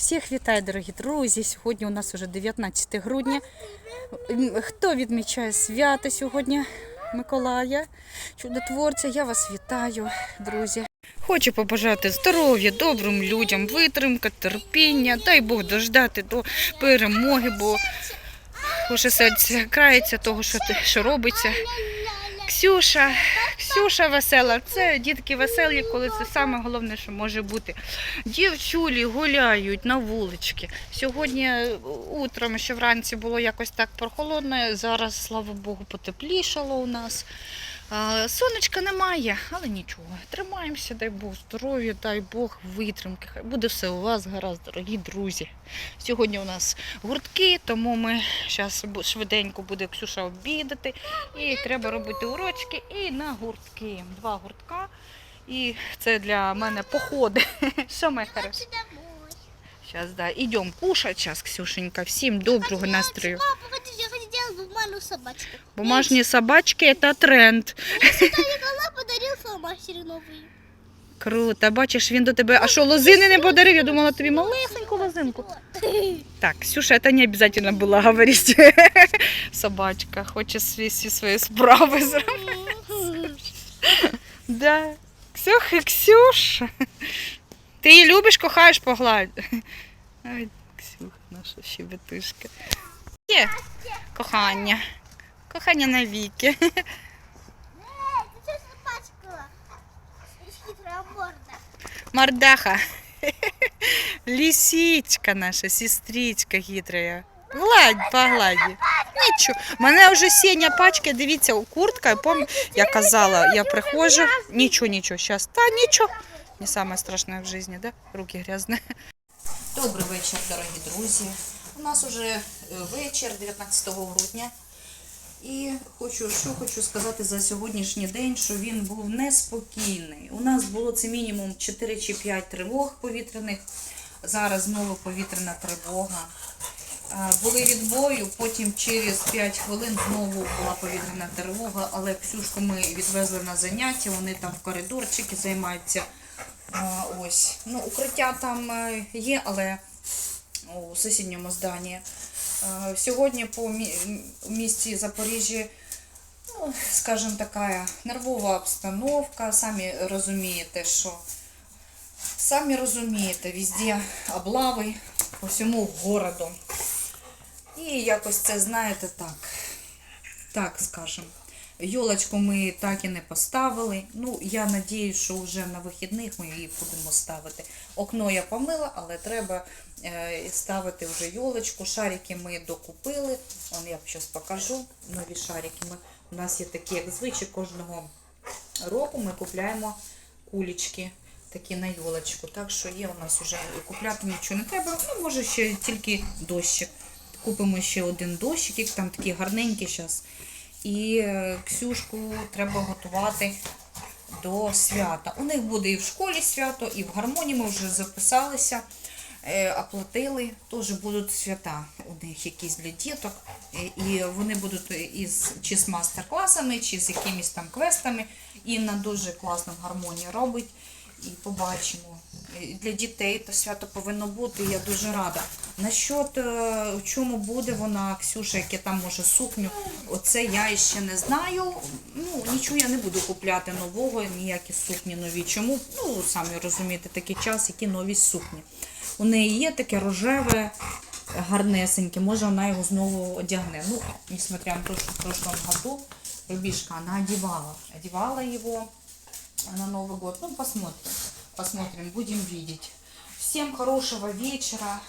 Всіх вітаю, дорогі друзі. Сьогодні у нас вже 19 грудня. Хто відмічає свято сьогодні? Миколая, чудотворця, я вас вітаю, друзі. Хочу побажати здоров'я, добрим людям, витримка, терпіння. Дай Бог дождати до перемоги, бо вже серце крається того, що, що робиться. Ксюша, Ксюша весела. Це дітки веселі, коли це саме головне, що може бути. Дівчулі гуляють на вулички. Сьогодні е, утром ще вранці було якось так прохолодно. Зараз, слава Богу, потеплішало у нас. Сонечка немає, але нічого. Тримаємося, дай Бог здоров'я, дай Бог витримки. Хай буде все у вас гаразд, дорогі друзі. Сьогодні у нас гуртки, тому ми зараз швиденько буде Ксюша обідати. І треба робити урочки і на гуртки. Два гуртка. І це для мене походи. Що ми хорошо? Сейчас, да. Кушать сейчас, Ксюшенька. Всем доброго настрою. Мама, погоди, я хочу делать бумажную собачку. Бумажные собачки – это тренд. Николай подарил фломастеры новые. Круто. Бачиш, він до тебе. А що, лозини не подарив? Я думала, тобі малесеньку лозинку. Так, Ксюша, это не обязательно было говорить. Собачка хоче свої, всі свої справи зробити. Да. Ксюха, Ксюша. Ти її любиш, кохаєш, погладь. Ай, Ксюха, наша щебетишка. Є кохання. Кохання навіки. Мордаха. Лисичка наша, сестричка хитрая. Гладь, погладь. Нічого. Мене вже сіня пачка, дивіться, куртка. Пом... Я казала, я приходжу. Нічого, нічого, зараз. Та нічого. Не саме страшне в житті, да? Руки грязні. Добрий вечір, дорогі друзі. У нас уже вечір 19 грудня. І хочу, що хочу сказати за сьогоднішній день, що він був неспокійний. У нас було це мінімум 4 чи 5 тривог повітряних. Зараз знову повітряна тривога. Були відбою, потім через 5 хвилин знову була повітряна тривога, але Ксюшку ми відвезли на заняття, вони там в коридорчики займаються. Ось. Ну, укриття там е, є, але у сусідньому зданні. Е, Сьогодні по місті Запоріжжя, ну, скажімо, така нервова обстановка. Самі розумієте, що самі розумієте, везде облави по всьому городу. І якось це, знаєте, так, так скажемо. Йолочку ми так і не поставили. Ну, я надію, що вже на вихідних ми її будемо ставити. Окно я помила, але треба е, ставити вже йолочку. Шарики ми докупили. Вон я зараз покажу нові шарики. Ми, у нас є такі, як звичай, кожного року ми купляємо кулечки такі на йолочку. Так що є у нас вже купляти нічого не треба. Ну, може ще тільки дощик. Купимо ще один дощик, там такі гарненькі зараз. І е, Ксюшку треба готувати до свята. У них буде і в школі свято, і в гармонії ми вже записалися, е, оплатили. Теж будуть свята у них якісь для діток. Е, І вони будуть із чи з мастер-класами, чи з якимись там квестами. Інна дуже класно в гармонії робить. І побачимо. Для дітей то свято повинно бути, я дуже рада. Насчет е, в чому буде вона, Ксюша, яке там може сукню, оце я ще не знаю. Ну, нічого я не буду купляти нового, ніякі сукні нові. Чому? Ну, самі розумієте, такий час, які нові сукні. У неї є таке рожеве, гарнесеньке, може вона його знову одягне. Ну, несмотря на те, що в прошлом году Рубишка, она одевала, одевала его на Новый год. Ну, посмотрим, посмотрим, будем видеть. Всем хорошего вечера.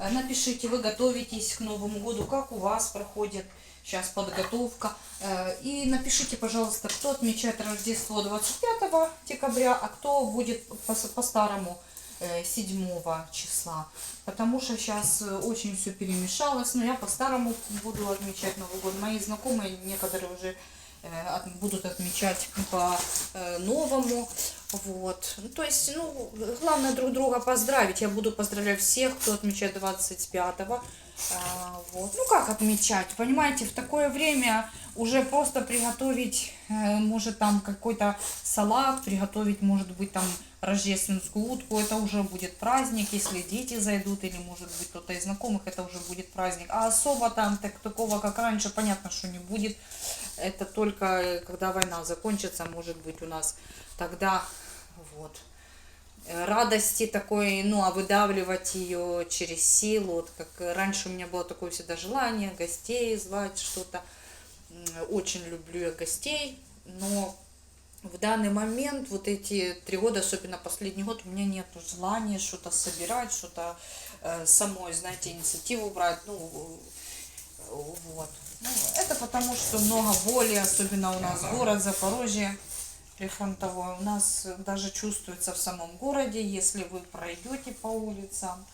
Э, Напишите, вы готовитесь к Новому году, как у вас проходит сейчас подготовка. Э, И напишите, пожалуйста, кто отмечает Рождество 25 декабря, а кто будет по- по-старому э, 7 числа. Потому что сейчас очень все перемешалось. Но я по-старому буду отмечать Новый год. Мои знакомые некоторые уже будут отмечать по-новому. Вот. Ну, то есть, ну, главное друг друга поздравить. Я буду поздравлять всех, кто отмечает 25-го. А, вот. Ну, как отмечать? Понимаете, в такое время уже просто приготовить, э, может, там какой-то салат, приготовить, может быть, там рождественскую утку, это уже будет праздник, если дети зайдут, или, может быть, кто-то из знакомых, это уже будет праздник. А особо там так, такого, как раньше, понятно, что не будет. Это только э, когда война закончится, может быть, у нас тогда вот э, радости такой, ну, а выдавливать ее через силу, вот как раньше у меня было такое всегда желание гостей звать, что-то. Очень люблю я гостей, но в данный момент, вот эти три года, особенно последний год, у меня нет желания что-то собирать, что-то э, самой, знаете, инициативу брать, ну, э, вот. Ну, это потому, что много боли, особенно у нас город Запорожье прифронтовой. У нас даже чувствуется в самом городе, если вы пройдете по улицам,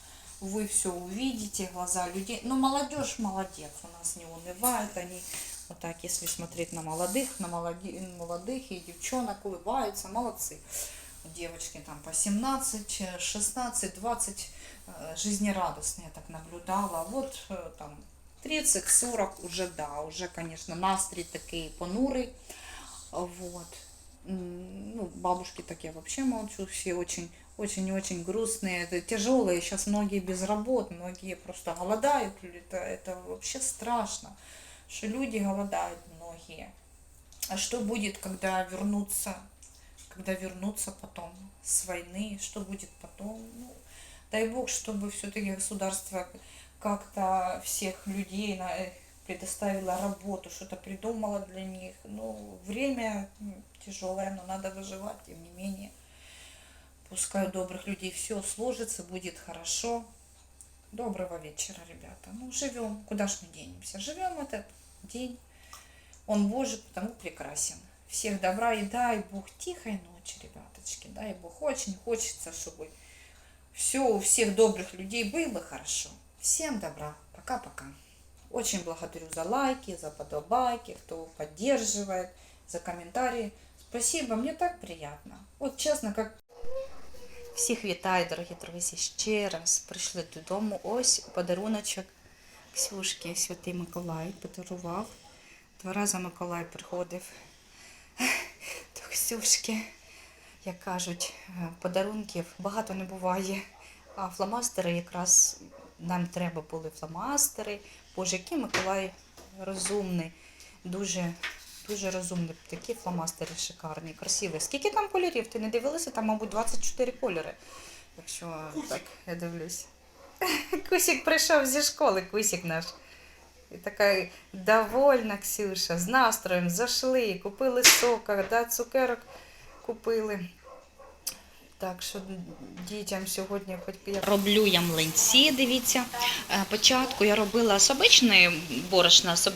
вы все увидите, глаза людей. Но молодежь молодец, у нас не унывает, они вот так, если смотреть на молодых, на молодых и девчонок улыбаются, молодцы. Девочки там по 17, э, 16, 20, э, жизнерадостные, я так наблюдала. Вот э, там 30-40 уже, да, уже, конечно, настрій такий понурий. Вот. Ну, бабушки так я вообще молчу, все очень, очень и очень грустные, это тяжелые, сейчас многие без работ, многие просто голодают, это, это вообще страшно, что люди голодают многие. А что будет, когда вернутся, когда вернутся потом с войны, что будет потом? Ну, дай бог, чтобы все-таки государство как-то всех людей на- э, предоставило работу, что-то придумало для них. Ну, время тяжелое, но надо выживать, тем не менее. Пускай у добрых людей все сложится, будет хорошо. Доброго вечера, ребята. Ну, живем, куда ж мы денемся? Живем этот день. Он Божий, потому прекрасен. Всех добра и дай Бог тихой ночи, ребяточки. Дай Бог. Очень хочется, чтобы все у всех добрых людей было хорошо. Всем добра. Пока-пока. Очень благодарю за лайки, за подобайки, кто поддерживает, за комментарии. Спасибо, мне так приятно. Вот чесно, как всіх вітаю, дорогі друзі. Ще раз прийшли додому. Ось подаруночок Ксюшки, святий Миколай подарував. Два рази Миколай приходив до Ксюшки. Як кажуть, е, подарунків багато не буває. А фломастери якраз нам треба були фломастери. Боже, який Миколай розумний, дуже, дуже розумний. Такі фломастери шикарні, красиві. Скільки там кольорів? Ти не дивилася? Там, мабуть, 24 кольори. Якщо так я дивлюсь. Кусік прийшов зі школи, кусік наш. І така довольна Ксюша, з настроєм зайшли, купили сока, да, цукерок купили. Так що дітям сьогодні хоч я роблю я млинці, дивіться. Е, Спочатку я робила обичної борошна, з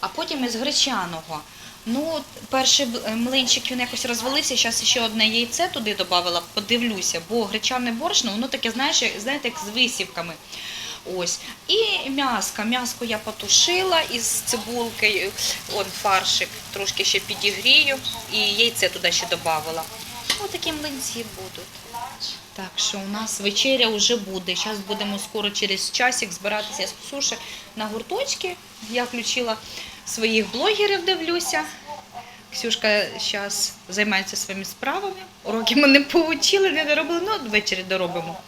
а потім із гречаного. Ну, перший е, млинчик він якось розвалився, зараз ще одне яйце туди додавала, подивлюся, бо гречане борошно, воно таке, знаєш, знаєте, як з висівками. Ось. І м'яско. М'яско я потушила із цибулкою, он фаршик, трошки ще підігрію, і яйце туди ще додавала. Ось такі млинці будуть. Так що у нас вечеря вже буде. Зараз будемо скоро через часик збиратися з Ксюші на гурточки. Я включила своїх блогерів, дивлюся. Ксюшка зараз займається своїми справами. Уроки ми не поучили, не доробили, ну ввечері доробимо.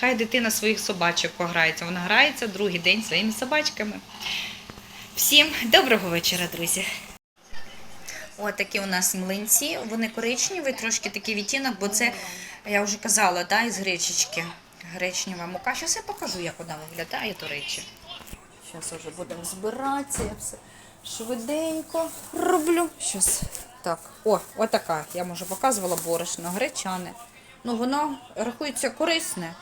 Хай дитина своїх собачок пограється. Вона грається другий день своїми собачками. Всім доброго вечора, друзі. Ось такі у нас млинці. Вони коричневі, трошки такий відтінок, бо це, я вже казала, да, із гречечки. Гречнева мука. Зараз я покажу, як вона виглядає, до речі. Зараз вже будемо збиратися, я все швиденько роблю. Щас. Так, о, отака. Я може показувала борошно, гречане. Ну, воно рахується корисне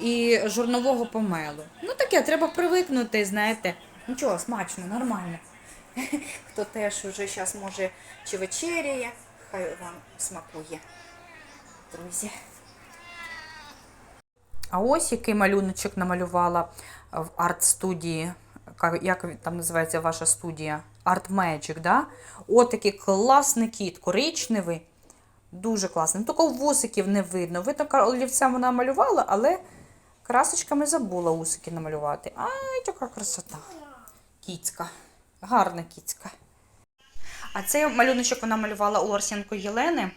і журнового помелу. Ну таке, треба привикнути, знаєте. Нічого, смачно, нормально. Хто теж вже зараз може чи вечеряє, хай вам смакує, друзі. А ось який малюночок намалювала в арт-студії. Як там називається ваша студія? Art Magic, да? От такий класний кіт, коричневий. Дуже класно. Ну, Тільки вусиків не видно. Видно, олівцем вона малювала, але красочками забула усики намалювати. Ай, яка красота. Кіцька. Гарна кіцька. А цей малюночок вона малювала у Арсенко Єлени.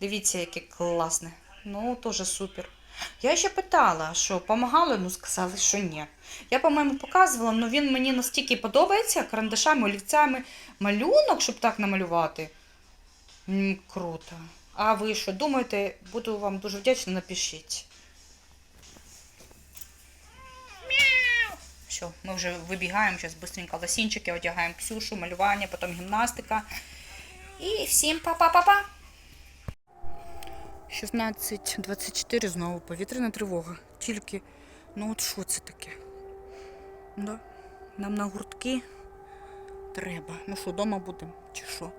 Дивіться, яке класне. Ну, теж супер. Я ще питала, що допомагали, ну сказали, що ні. Я, по-моєму, показувала, але він мені настільки подобається карандашами, олівцями малюнок, щоб так намалювати. М, круто. А ви що думаєте? Буду вам дуже вдячна, напишіть. Все, ми вже вибігаємо, зараз швидко лосінчики, одягаємо Ксюшу, малювання, потім гімнастика. І всім па-па-па-па! 16.24 знову повітряна тривога. Тільки, ну от що це таке? Да? Нам на гуртки треба. Ну що, вдома будемо? Чи що?